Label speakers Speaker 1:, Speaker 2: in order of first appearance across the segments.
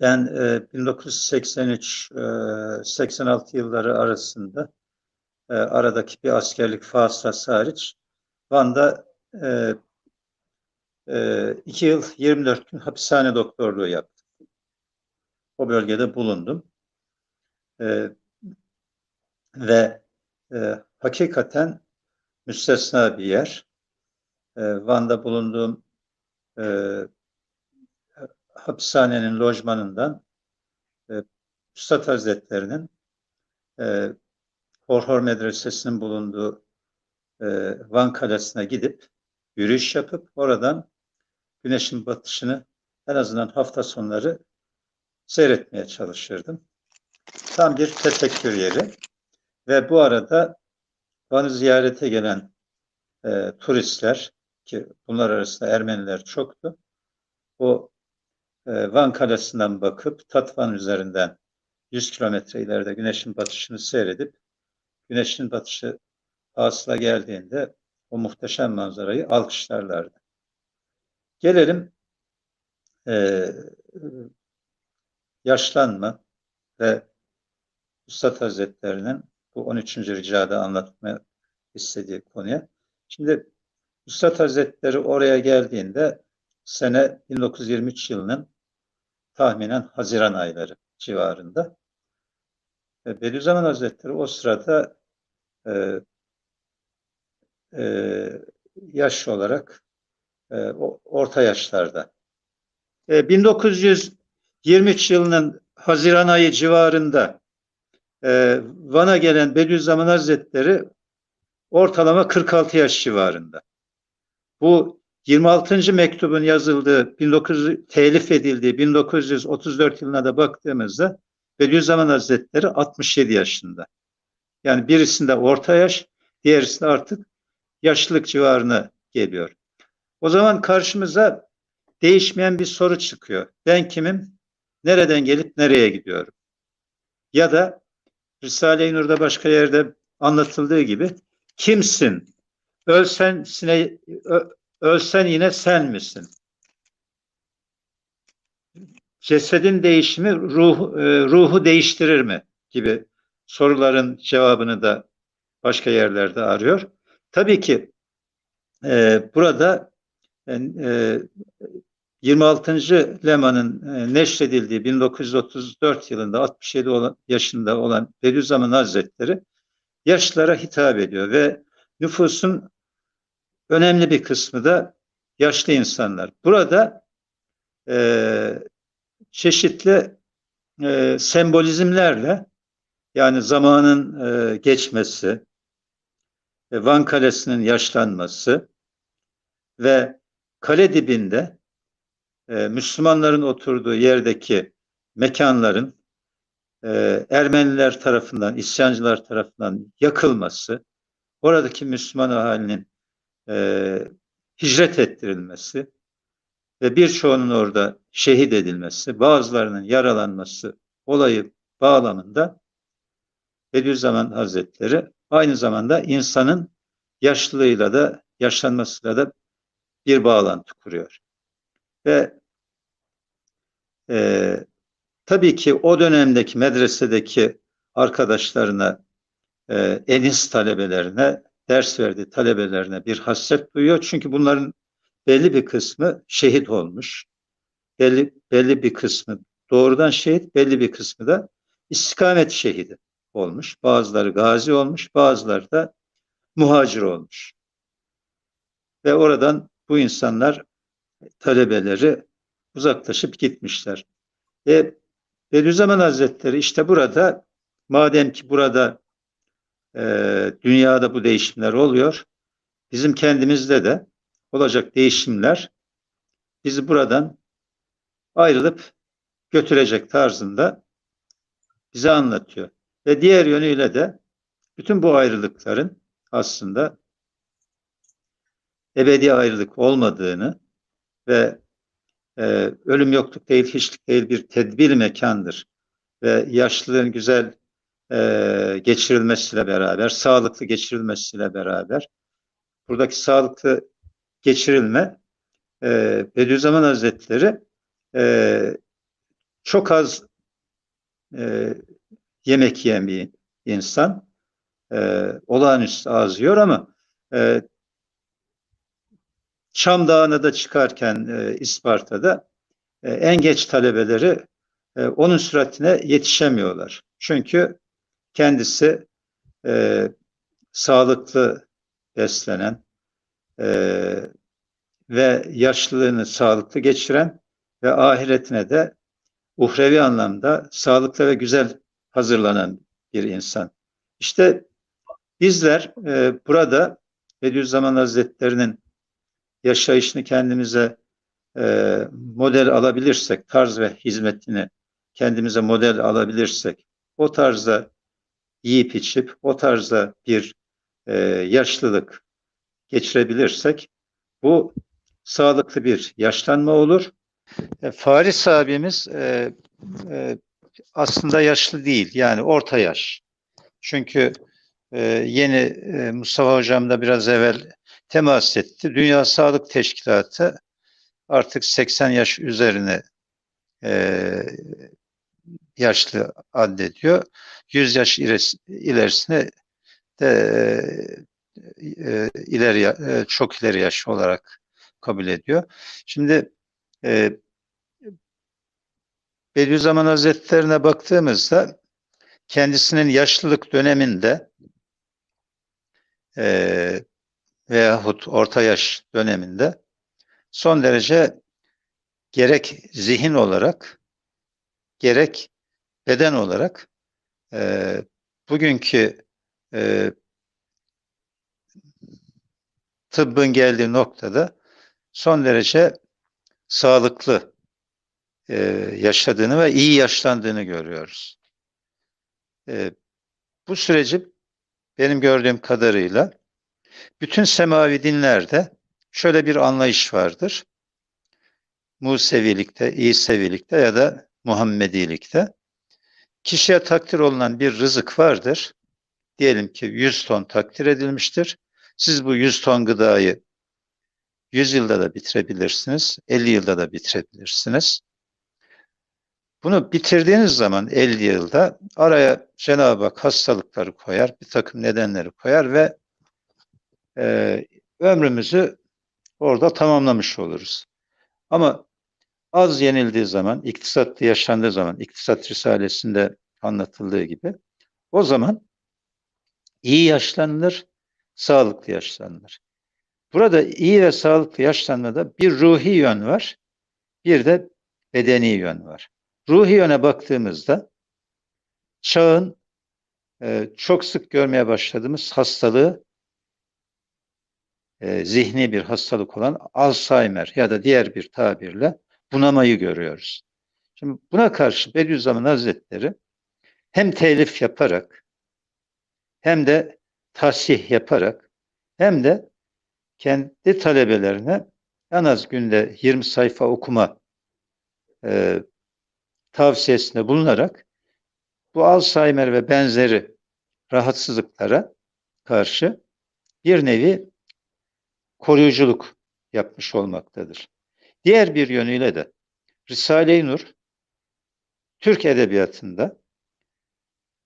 Speaker 1: Ben e, 1983-86 yılları arasında e, aradaki bir askerlik fasılası hariç Van'da e, e, iki yıl 24 gün hapishane doktorluğu yaptım. O bölgede bulundum. E, ve e, hakikaten müstesna bir yer. E, Van'da bulunduğum e, hapishanenin lojmanından e, Üstad Hazretleri'nin e, Horhor Medresesi'nin bulunduğu e, Van Kalesi'ne gidip yürüyüş yapıp oradan güneşin batışını en azından hafta sonları seyretmeye çalışırdım. Tam bir tefekkür yeri. Ve bu arada Van'ı ziyarete gelen e, turistler ki bunlar arasında Ermeniler çoktu. O Van Kalesi'nden bakıp Tatvan üzerinden 100 kilometre ileride güneşin batışını seyredip güneşin batışı asla geldiğinde o muhteşem manzarayı alkışlarlardı. Gelelim e, yaşlanma ve Üstad Hazretleri'nin bu 13. ricada anlatma istediği konuya. Şimdi Üstad Hazretleri oraya geldiğinde sene 1923 yılının tahminen Haziran ayları civarında. E, Bediüzzaman Hazretleri o sırada e, e, yaş olarak e, orta yaşlarda. E, 1923 yılının Haziran ayı civarında e, Van'a gelen Bediüzzaman Hazretleri ortalama 46 yaş civarında. Bu 26. mektubun yazıldığı 1900 telif edildiği 1934 yılına da baktığımızda Bediüzzaman Hazretleri 67 yaşında. Yani birisinde orta yaş, diğerisinde artık yaşlılık civarına geliyor. O zaman karşımıza değişmeyen bir soru çıkıyor. Ben kimim? Nereden gelip nereye gidiyorum? Ya da Risale-i Nur'da başka yerde anlatıldığı gibi kimsin? Ölsen, sine, ölsen yine sen misin? Cesedin değişimi ruh, e, ruhu değiştirir mi? gibi soruların cevabını da başka yerlerde arıyor. Tabii ki e, burada e, 26. Leman'ın e, neşredildiği 1934 yılında 67 olan, yaşında olan Bediüzzaman Hazretleri yaşlara hitap ediyor ve nüfusun önemli bir kısmı da yaşlı insanlar. Burada e, çeşitli e, sembolizmlerle yani zamanın e, geçmesi, e, Van Kalesi'nin yaşlanması ve kale dibinde e, Müslümanların oturduğu yerdeki mekanların e, Ermeniler tarafından, isyancılar tarafından yakılması, oradaki Müslüman ahalinin e, hicret ettirilmesi ve birçoğunun orada şehit edilmesi, bazılarının yaralanması olayı bağlamında Bediüzzaman Hazretleri aynı zamanda insanın yaşlılığıyla da yaşlanmasıyla da bir bağlantı kuruyor. Ve e, tabii ki o dönemdeki medresedeki arkadaşlarına, e, enis talebelerine, ders verdiği talebelerine bir hasret duyuyor. Çünkü bunların belli bir kısmı şehit olmuş. Belli, belli bir kısmı doğrudan şehit, belli bir kısmı da istikamet şehidi olmuş. Bazıları gazi olmuş, bazıları da muhacir olmuş. Ve oradan bu insanlar talebeleri uzaklaşıp gitmişler. E, Bediüzzaman Hazretleri işte burada madem ki burada e, dünyada bu değişimler oluyor, bizim kendimizde de olacak değişimler bizi buradan ayrılıp götürecek tarzında bize anlatıyor. Ve diğer yönüyle de bütün bu ayrılıkların aslında ebedi ayrılık olmadığını ve e, ölüm yokluk değil, hiçlik değil bir tedbir mekandır. Ve yaşlılığın güzel e, geçirilmesiyle beraber, sağlıklı geçirilmesiyle beraber, buradaki sağlıklı geçirilme e, Bediüzzaman Hazretleri e, çok az e, yemek bir insan. E, olağanüstü az yiyor ama e, Çam Dağı'na da çıkarken e, İsparta'da e, en geç talebeleri e, onun süratine yetişemiyorlar. Çünkü kendisi e, sağlıklı beslenen e, ve yaşlılığını sağlıklı geçiren ve ahiretine de uhrevi anlamda sağlıklı ve güzel hazırlanan bir insan. İşte bizler e, burada Bediüzzaman Hazretleri'nin yaşayışını kendimize e, model alabilirsek, tarz ve hizmetini kendimize model alabilirsek, o tarzda yiyip içip, o tarzda bir e, yaşlılık geçirebilirsek, bu sağlıklı bir yaşlanma olur. E, Faris abimiz e, e, aslında yaşlı değil, yani orta yaş. Çünkü e, yeni e, Mustafa Hocam da biraz evvel temas etti. Dünya Sağlık Teşkilatı artık 80 yaş üzerine e, yaşlı addediyor. 100 yaş ilerisine de e, ileri e, çok ileri yaş olarak kabul ediyor. Şimdi e, Bediüzzaman Hazretlerine baktığımızda kendisinin yaşlılık döneminde e, veyahut orta yaş döneminde son derece gerek zihin olarak gerek beden olarak e, bugünkü e, tıbbın geldiği noktada son derece sağlıklı e, yaşadığını ve iyi yaşlandığını görüyoruz. E, bu süreci benim gördüğüm kadarıyla bütün semavi dinlerde şöyle bir anlayış vardır. Musevilikte, İsevilikte ya da Muhammedilikte kişiye takdir olunan bir rızık vardır. Diyelim ki 100 ton takdir edilmiştir. Siz bu 100 ton gıdayı 100 yılda da bitirebilirsiniz, 50 yılda da bitirebilirsiniz. Bunu bitirdiğiniz zaman 50 yılda araya Cenab-ı Hak hastalıkları koyar, bir takım nedenleri koyar ve e, ömrümüzü orada tamamlamış oluruz. Ama az yenildiği zaman, iktisatlı yaşandığı zaman, iktisat risalesinde anlatıldığı gibi o zaman iyi yaşlanılır, sağlıklı yaşlanılır. Burada iyi ve sağlıklı yaşlanmada bir ruhi yön var, bir de bedeni yön var. Ruhi yöne baktığımızda çağın e, çok sık görmeye başladığımız hastalığı e, zihni bir hastalık olan Alzheimer ya da diğer bir tabirle bunamayı görüyoruz. Şimdi buna karşı Bediüzzaman Hazretleri hem telif yaparak hem de tahsih yaparak hem de kendi talebelerine en az günde 20 sayfa okuma e, tavsiyesinde bulunarak bu Alzheimer ve benzeri rahatsızlıklara karşı bir nevi koruyuculuk yapmış olmaktadır. Diğer bir yönüyle de Risale-i Nur Türk edebiyatında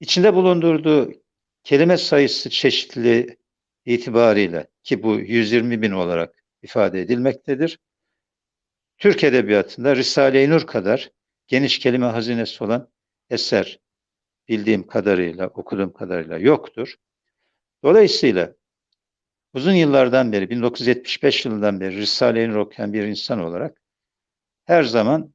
Speaker 1: içinde bulundurduğu kelime sayısı çeşitli itibariyle ki bu 120 bin olarak ifade edilmektedir. Türk edebiyatında Risale-i Nur kadar geniş kelime hazinesi olan eser bildiğim kadarıyla, okuduğum kadarıyla yoktur. Dolayısıyla uzun yıllardan beri, 1975 yılından beri Risale-i Nur okuyan bir insan olarak her zaman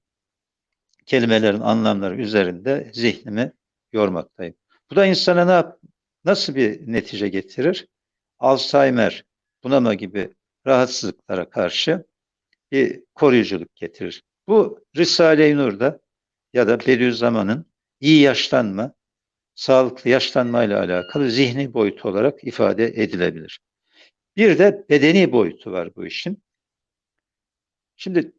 Speaker 1: kelimelerin anlamları üzerinde zihnimi yormaktayım. Bu da insana ne yap, nasıl bir netice getirir? Alzheimer, bunama gibi rahatsızlıklara karşı bir koruyuculuk getirir. Bu Risale-i Nur'da ya da Bediüzzaman'ın iyi yaşlanma, sağlıklı yaşlanma ile alakalı zihni boyutu olarak ifade edilebilir. Bir de bedeni boyutu var bu işin. Şimdi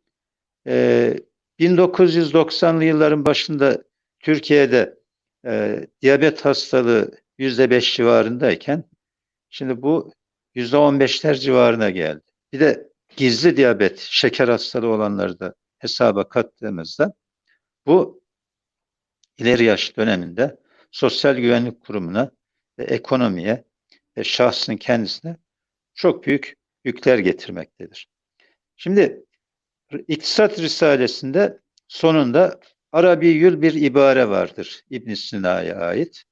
Speaker 1: e, 1990'lı yılların başında Türkiye'de e, diyabet hastalığı yüzde beş civarındayken şimdi bu yüzde on beşler civarına geldi. Bir de gizli diyabet, şeker hastalığı olanları da hesaba kattığımızda bu ileri yaş döneminde Sosyal Güvenlik Kurumu'na ve ekonomiye ve şahsın kendisine çok büyük yükler getirmektedir. Şimdi İktisat Risalesi'nde sonunda Arabi Yül bir ibare vardır İbn Sina'ya ait.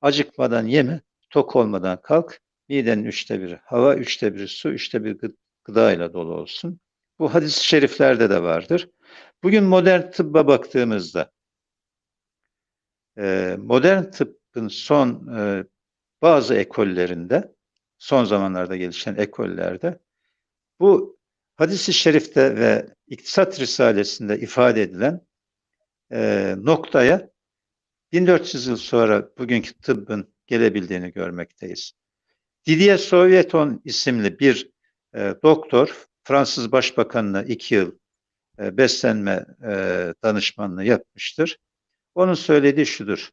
Speaker 1: Acıkmadan yeme, tok olmadan kalk, midenin üçte biri hava, üçte biri su, üçte bir gıda ile dolu olsun. Bu hadis-i şeriflerde de vardır. Bugün modern tıbba baktığımızda e, modern tıbbın son e, bazı ekollerinde, son zamanlarda gelişen ekollerde bu hadis-i şerifte ve iktisat risalesinde ifade edilen e, noktaya 1400 yıl sonra bugünkü tıbbın gelebildiğini görmekteyiz. Didier Sovyeton isimli bir e, doktor Fransız Başbakanına iki yıl e, beslenme e, danışmanlığı yapmıştır. Onun söylediği şudur.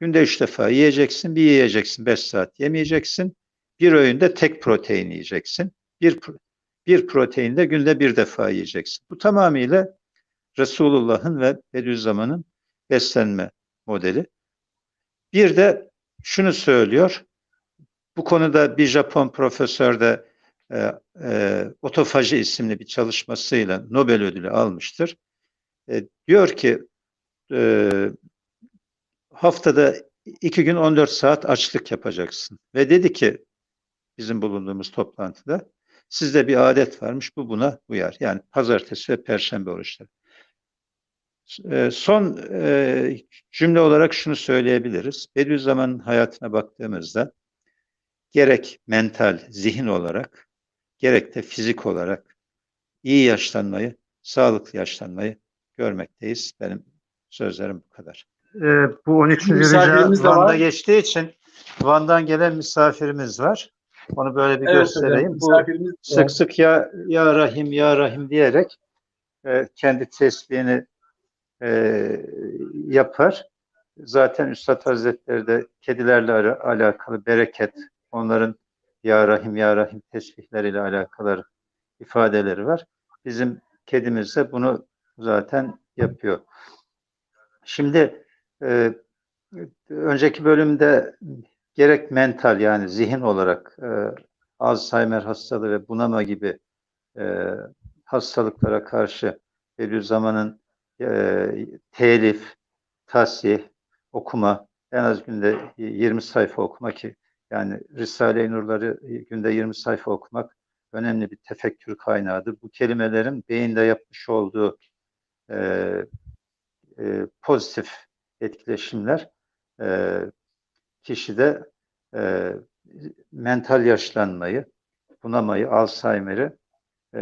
Speaker 1: Günde üç defa yiyeceksin, bir yiyeceksin, beş saat yemeyeceksin. Bir öğünde tek protein yiyeceksin. Bir, bir protein de günde bir defa yiyeceksin. Bu tamamıyla Resulullah'ın ve Bediüzzaman'ın beslenme modeli. Bir de şunu söylüyor. Bu konuda bir Japon profesör de e, e, otofaji isimli bir çalışmasıyla Nobel ödülü almıştır. E, diyor ki e, haftada iki gün 14 saat açlık yapacaksın. Ve dedi ki bizim bulunduğumuz toplantıda sizde bir adet varmış bu buna uyar. Yani pazartesi ve perşembe oruçları. E, son e, cümle olarak şunu söyleyebiliriz. Bediüzzaman'ın hayatına baktığımızda gerek mental, zihin olarak gerek de fizik olarak iyi yaşlanmayı, sağlıklı yaşlanmayı görmekteyiz. Benim sözlerim bu kadar. Ee, bu 13. Rica Van'da geçtiği için Van'dan gelen misafirimiz var. Onu böyle bir evet, göstereyim. Hocam, bu sık sık ya, ya Rahim ya Rahim diyerek e, kendi tesbihini e, yapar. Zaten Üstad Hazretleri de kedilerle alakalı bereket, onların Ya Rahim Ya Rahim tesbihleriyle alakalı ifadeleri var. Bizim kedimiz de bunu zaten yapıyor. Şimdi e, önceki bölümde gerek mental yani zihin olarak e, Alzheimer hastalığı ve bunama gibi e, hastalıklara karşı Bediüzzaman'ın e, telif, tasih, okuma, en az günde 20 sayfa okuma ki yani Risale-i Nurları günde 20 sayfa okumak önemli bir tefekkür kaynağıdır. Bu kelimelerin beyinde yapmış olduğu e, e, pozitif etkileşimler e, kişide e, mental yaşlanmayı, bunamayı, Alzheimer'ı e,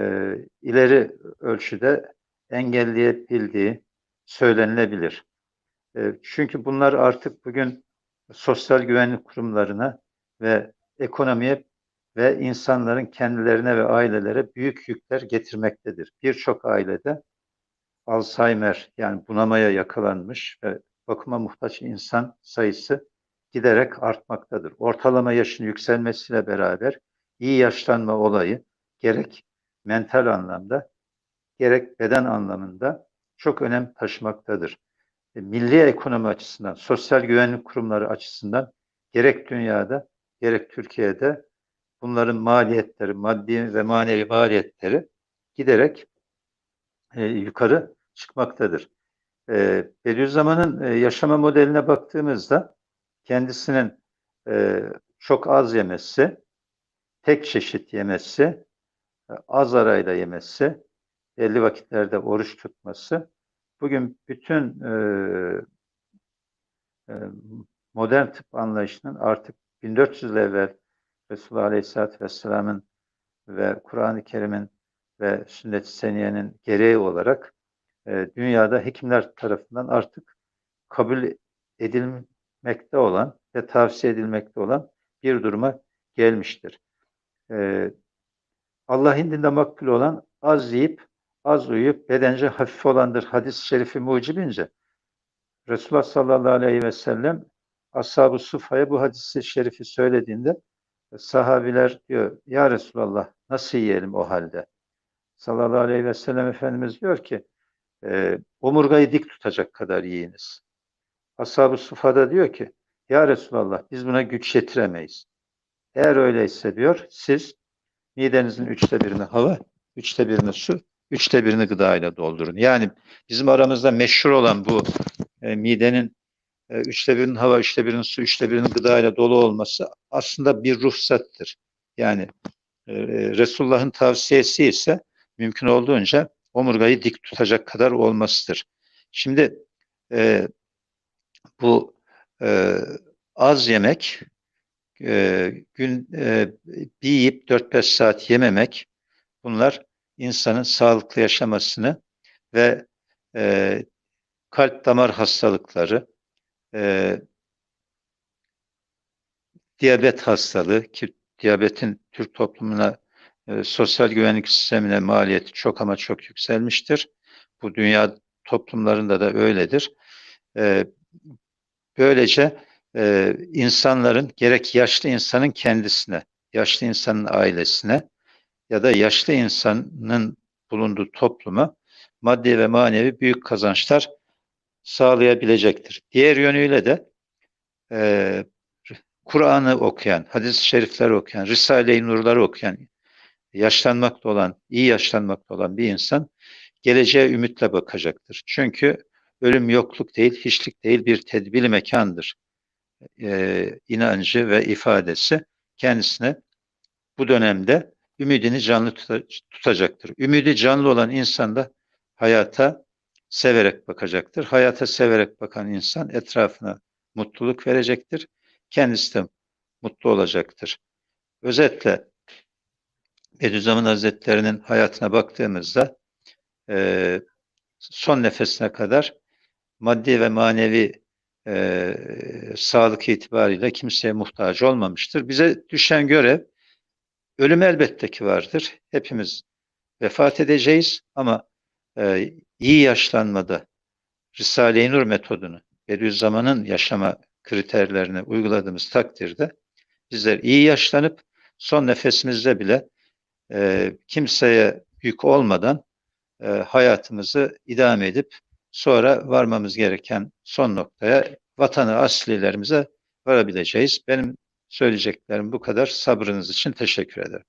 Speaker 1: ileri ölçüde engelleyebildiği söylenilebilir. E, çünkü bunlar artık bugün sosyal güvenlik kurumlarına ve ekonomiye ve insanların kendilerine ve ailelere büyük yükler getirmektedir. Birçok ailede Alzheimer yani bunamaya yakalanmış ve bakıma muhtaç insan sayısı giderek artmaktadır. Ortalama yaşın yükselmesiyle beraber iyi yaşlanma olayı gerek mental anlamda gerek beden anlamında çok önem taşımaktadır. E, milli ekonomi açısından, sosyal güvenlik kurumları açısından gerek dünyada gerek Türkiye'de bunların maliyetleri, maddi ve manevi maliyetleri giderek e, yukarı çıkmaktadır. E, Bediüzzaman'ın e, yaşama modeline baktığımızda kendisinin e, çok az yemesi, tek çeşit yemesi, e, az arayla yemesi, belli vakitlerde oruç tutması, bugün bütün e, e, modern tıp anlayışının artık 1400 yıl evvel Resulullah Aleyhisselatü Vesselam'ın ve Kur'an-ı Kerim'in ve sünnet-i seniyenin gereği olarak e, dünyada hekimler tarafından artık kabul edilmekte olan ve tavsiye edilmekte olan bir duruma gelmiştir. E, Allah indinde makbul olan az yiyip az uyuyup bedence hafif olandır hadis-i şerifi mucibince Resulullah sallallahu aleyhi ve sellem Ashab-ı Sufa'ya bu hadisi şerifi söylediğinde sahabiler diyor ya Resulallah nasıl yiyelim o halde? Sallallahu aleyhi ve sellem Efendimiz diyor ki e, omurgayı dik tutacak kadar yiyiniz. Ashab-ı Suffa'da diyor ki Ya Resulallah biz buna güç yetiremeyiz. Eğer öyleyse diyor siz midenizin üçte birini hava, üçte birini su, üçte birini gıda ile doldurun. Yani bizim aramızda meşhur olan bu e, midenin e, üçte birinin hava, üçte birinin su, üçte birinin gıda ile dolu olması aslında bir ruhsattır. Yani e, Resulullah'ın tavsiyesi ise mümkün olduğunca omurgayı dik tutacak kadar olmasıdır. Şimdi e, bu e, az yemek, e, gün e, bir yiyip 4-5 saat yememek bunlar insanın sağlıklı yaşamasını ve e, kalp damar hastalıkları, e, diyabet hastalığı ki diyabetin Türk toplumuna e, sosyal güvenlik sistemine maliyeti çok ama çok yükselmiştir. Bu dünya toplumlarında da öyledir. E, böylece e, insanların gerek yaşlı insanın kendisine, yaşlı insanın ailesine ya da yaşlı insanın bulunduğu topluma maddi ve manevi büyük kazançlar sağlayabilecektir. Diğer yönüyle de e, Kur'an'ı okuyan, hadis-i şerifler okuyan, Risale-i Nur'ları okuyan, yaşlanmakta olan, iyi yaşlanmakta olan bir insan geleceğe ümitle bakacaktır. Çünkü ölüm yokluk değil, hiçlik değil bir tedbili mekandır. Ee, inancı ve ifadesi kendisine bu dönemde ümidini canlı tutacaktır. Ümidi canlı olan insan da hayata severek bakacaktır. Hayata severek bakan insan etrafına mutluluk verecektir. Kendisi de mutlu olacaktır. Özetle Bediüzzaman Hazretleri'nin hayatına baktığımızda e, son nefesine kadar maddi ve manevi e, sağlık itibariyle kimseye muhtaç olmamıştır. Bize düşen görev ölüm elbette ki vardır. Hepimiz vefat edeceğiz ama e, iyi yaşlanmada Risale-i Nur metodunu Bediüzzaman'ın yaşama kriterlerini uyguladığımız takdirde bizler iyi yaşlanıp son nefesimizde bile e, kimseye yük olmadan e, hayatımızı idame edip sonra varmamız gereken son noktaya vatanı aslilerimize varabileceğiz. Benim söyleyeceklerim bu kadar. Sabrınız için teşekkür ederim.